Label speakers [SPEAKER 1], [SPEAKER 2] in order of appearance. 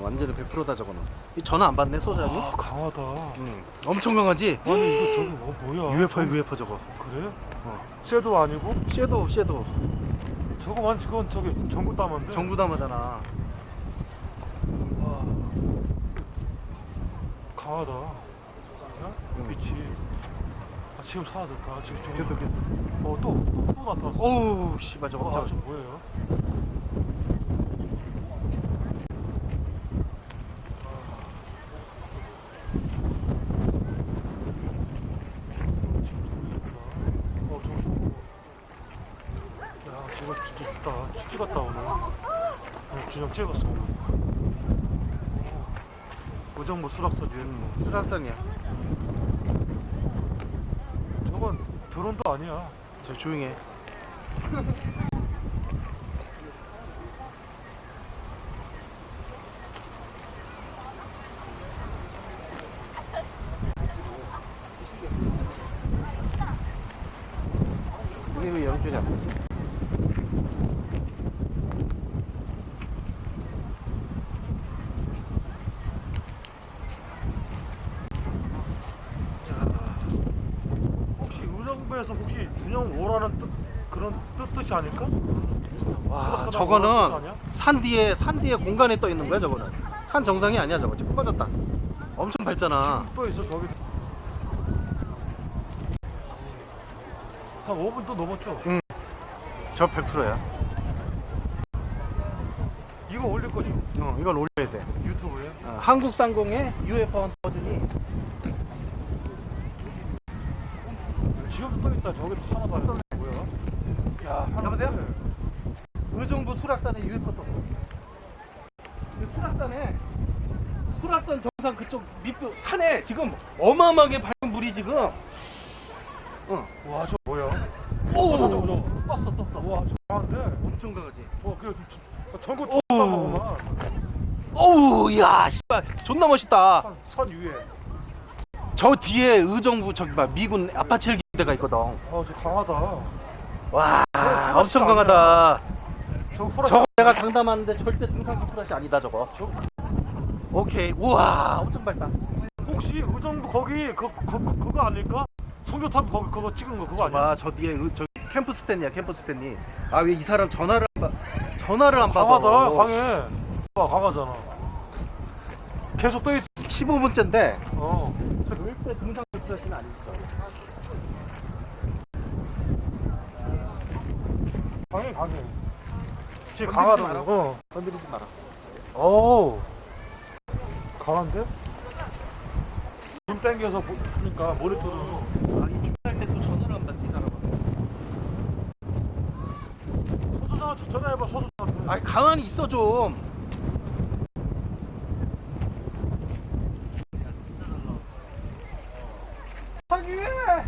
[SPEAKER 1] 완전히 100%다 저거는. 이 전화 안 받네 소장이?
[SPEAKER 2] 아 강하다.
[SPEAKER 1] 응. 엄청 강하지?
[SPEAKER 2] 아니 이거 저기 뭐 뭐야?
[SPEAKER 1] UFO UFO 저거.
[SPEAKER 2] 그래?
[SPEAKER 1] 어.
[SPEAKER 2] 쇠도 아니고?
[SPEAKER 1] 섀도우 섀도우.
[SPEAKER 2] 저거만 그건 저기 전구 따만데.
[SPEAKER 1] 정부 담아잖아.
[SPEAKER 2] 와. 강하다. 야? 빛이. 아, 지금 사야 될까? 지금 저기.
[SPEAKER 1] 계속 계속.
[SPEAKER 2] 어또또 또 나타났어.
[SPEAKER 1] 어우 씨발 저거
[SPEAKER 2] 와,
[SPEAKER 1] 저거.
[SPEAKER 2] 저 뭐예요? 어, 저, 야, 저거 진짜 좋다. 찍었다, 오늘. 어, 준영 찍었어. 어. 의정부 수락선 유엔
[SPEAKER 1] 수락산이야.
[SPEAKER 2] 저건 드론도 아니야.
[SPEAKER 1] 저 조용해. 이게 왜 연결이 안 되지?
[SPEAKER 2] 의정부에서 혹시 준영 오라는 뜻, 그런 뜻, 뜻이 아닐까?
[SPEAKER 1] 와 저거는? 산 뒤에 산 뒤에 공간에 떠 있는 거야 저거는. 산 정상이 아니야 저거. 지금 꺼졌다. 엄청 밝잖아.
[SPEAKER 2] 또 있어 저기 한 5분 또 넘었죠?
[SPEAKER 1] 저 100%야.
[SPEAKER 2] 이거 올릴 거죠?
[SPEAKER 1] 어 이걸 올려야 돼.
[SPEAKER 2] 유튜브에
[SPEAKER 1] 어, 한국상공의 UFO 헌터
[SPEAKER 2] 또 있다 저기 하나 봐요 뭐야? 야
[SPEAKER 1] 여보세요? 의정부 수락산에 UFO 떴어. 그 수락산에 수락산 정상 그쪽 밑에 산에 지금 어마어마하게 밝은 물이 지금
[SPEAKER 2] 와저 뭐야?
[SPEAKER 1] 오
[SPEAKER 2] 저거, 저거, 저거.
[SPEAKER 1] 떴어 떴어.
[SPEAKER 2] 와저 강한데?
[SPEAKER 1] 엄청 강하지.
[SPEAKER 2] 와그 전국
[SPEAKER 1] 오.
[SPEAKER 2] 쳤다고만
[SPEAKER 1] 어우 야 씨발 존나 멋있다.
[SPEAKER 2] 선, 선 위에
[SPEAKER 1] 저 뒤에 의정부 저기 봐 미군 아파치 헬기대가 있거든.
[SPEAKER 2] 아 저 강하다
[SPEAKER 1] 와
[SPEAKER 2] 후라시
[SPEAKER 1] 엄청. 강하다.
[SPEAKER 2] 저 후라시
[SPEAKER 1] 저거 내가 장담하는데 절대 등산기 플라시 아니다 저거.
[SPEAKER 2] 저,
[SPEAKER 1] 오케이 우와 엄청 밝다.
[SPEAKER 2] 혹시 의정부 거기 그, 그, 그, 그거 아닐까? 송교탑 거기 그거 찍은 거 그거 아니야?
[SPEAKER 1] 봐, 저 뒤에 의- 저 캠프 스탠이야, 캠프 스탠이. 아, 왜 이 사람 전화를 안 받, 전화를 안 받아?
[SPEAKER 2] 강하다 강해 와 강하잖아 계속 또 있...
[SPEAKER 1] 15분째인데
[SPEAKER 2] 어
[SPEAKER 1] 절대 등산 플러스는 아니죠.
[SPEAKER 2] 강해 강해 지금 강하다
[SPEAKER 1] 마라.
[SPEAKER 2] 어.
[SPEAKER 1] 건드리지 마라.
[SPEAKER 2] 오 강한데? 줌 땡겨서 보, 보니까 모니터도
[SPEAKER 1] 아니 주문할 때또 전화를 안 받지 이 사람은.
[SPEAKER 2] 서조장한테 전화해봐 서조장한테
[SPEAKER 1] 아니 가만히 있어 좀.
[SPEAKER 2] 산 위에